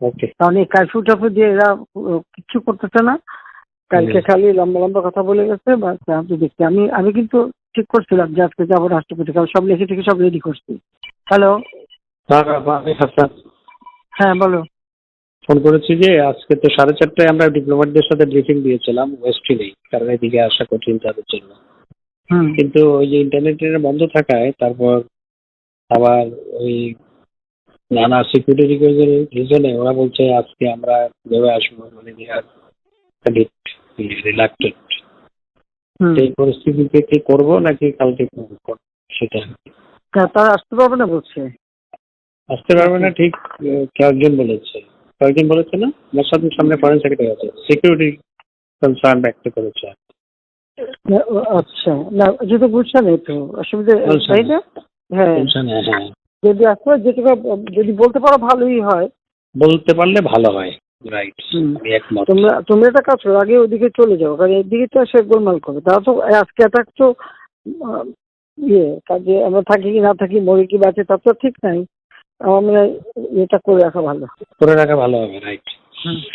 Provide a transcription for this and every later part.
ওকে কারণ এই কারফিউ টাফিউ দিয়ে এরা কিচ্ছু করতেছে না। কালকে খালি লম্বা লম্বা কথা বলে গেছে আমি দেখছি। আমি আমি কিন্তু ঠিক করছিলাম যে আজকে যাব রাষ্ট্রপতি কাল সব লিখে থেকে সব রেডি করছি। হ্যালো হ্যাঁ বলো। ফোন করেছি যে আজকে তো সাড়ে চারটায় আমরা ডিপ্লোম্যাটদের সাথে ব্রিফিং দিয়েছিলাম ওয়েস্ট নেই কারণ এদিকে আসা কঠিন তাদের জন্য। হুম। কিন্তু ওই যে ইন্টারনেটের বন্ধ থাকায় তারপর আবার ওই নানা সিকিউরিটি রিজনে ওরা বলছে আজকে আমরা ভেবে আসব মানে রিলাক্টেড এই পরিস্থিতিতে কি করব নাকি কালকে করব? সেটা তারা আসতে পারবে না বলছে? আসতে পারবে না ঠিক কয়েকজন বলেছে। কয়েকজন বলেছে না? আমার সাথে সামনে ফরেন সেক্রেটারি আছে। সিকিউরিটি কনসার্ন ব্যক্ত করেছে আচ্ছা। না যেহেতু বুঝছে না তো অসুবিধা তাই না। না হ্যাঁ হ্যাঁ। যদি আসতে পারে যেটুকু যদি বলতে পারো ভালোই হয়। বলতে পারলে ভালো হয়। Right hmm. আমি একমত। তোমরা তোমরা একটা কাজ করো আগে ওদিকে চলে যাও কারণ এদিকে তো সে গোলমাল করবে তারা তো আজকে একটা তো ইয়ে কাজে আমরা থাকি কি না থাকি মরি কি বাঁচে তার তো ঠিক নাই। আমার মনে হয় এটা করে রাখা ভালো। করে রাখা ভালো হবে রাইট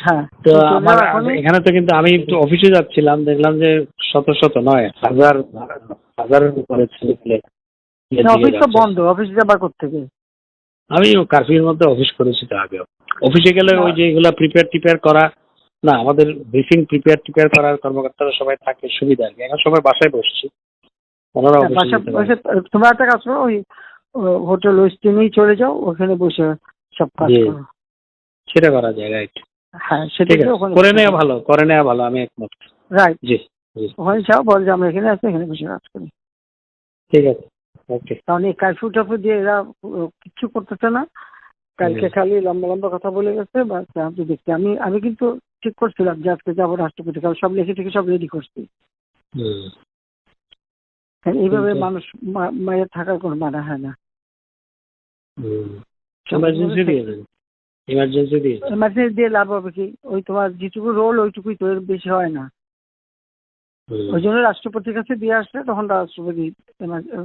হ্যাঁ। তো আমার এখানে তো কিন্তু আমি অফিসে যাচ্ছিলাম দেখলাম যে শত শত নয় হাজার হাজারের উপরে ছেলে অফিস তো বন্ধ অফিস যাবার থেকে আমি কারফিউর মধ্যে অফিস করেছি তো আগেও। অফিসে গেলে ওই যে এগুলা প্রিপেয়ার টিপেয়ার করা না আমাদের ব্রিফিং প্রিপেয়ার টিপেয়ার করার কর্মকর্তারা সবাই থাকে সুবিধা আর কি। এখন সবাই বাসায় বসছি। ওনারা হ্যাঁ, তোমরা একটা কাজ করো ওই হোটেল ওয়েস্টিনেই চলে যাও ওখানে বসে সব কাজ করো। সেটা করা যায় রাইট হ্যাঁ সেটা করে নেওয়া ভালো করে নেওয়া ভালো আমি একমত। রাইট জি ওখানে যাও বল যে আমরা এখানে আছি এখানে বসে কাজ করি। ঠিক আছে। ওকে কারণ এই কারফিউ টাফিউ দিয়ে এরা কিচ্ছু করতেছে না। কালকে খালি লম্বা লম্বা কথা বলে গেছে আমি দেখছি আমি আমি কিন্তু ঠিক করছিলাম যে আজকে যাব রাষ্ট্রপতি কাল সব লিখে থেকে সব রেডি করছি। এইভাবে মানুষ মায়ের থাকার কোনো মানে হয় না। এমার্জেন্সি দিয়ে লাভ হবে কি? ওই তোমার যেটুকু রোল ওইটুকুই তো এর বেশি হয় না। ওই জন্য রাষ্ট্রপতির কাছে দিয়ে আসলে তখন রাষ্ট্রপতি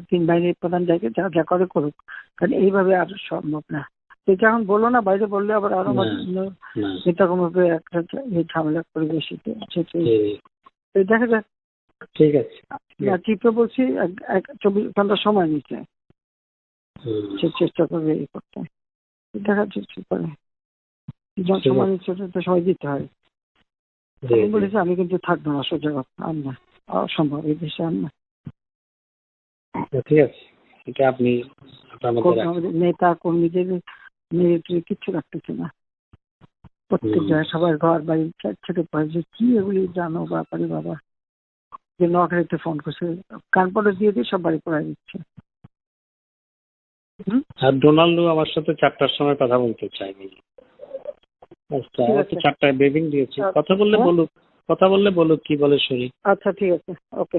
তিন বাহিনীর প্রধান যাকে যা যা করে করুক। কারণ এইভাবে আর সম্ভব না। এটা এখন বলল না বাইরে বললে আবার আরও এরকম ভাবে একটা ঝামেলা পরিবেশিতে দেখা যাক। ঠিক আছে। না চিপে বলছি চব্বিশ ঘণ্টা সময় নিচ্ছে। সে চেষ্টা করবে এই করতে। দেখা যাচ্ছে করে। সময় নিচ্ছে সময় দিতে হয়। আমি বলেছি আমি কিন্তু থাকব না সোজা কথা আর না অসম্ভব এই দেশে আর না। ঠিক আছে এটা আপনি নেতা কর্মীদের মিলিটারি কিচ্ছু রাখতেছে না। প্রত্যেক জায়গায় সবার ঘর বাড়ি ছ- ছোট পায় যে কি এগুলি জানো ব্যাপারে বাবা। যে নোয়াখালীতে ফোন করছে কানপটে দিয়ে দিয়ে সব বাড়ি পড়াই দিচ্ছে? আর ডোনাল্ডো আমার সাথে চারটার সময় কথা বলতে চাইনি আচ্ছা চারটায় ব্রিফিং দিয়েছি আচ্ছা। কথা বললে? বলুক কথা বললে বলুক কি বলে শরীর আচ্ছা ঠিক আছে ওকে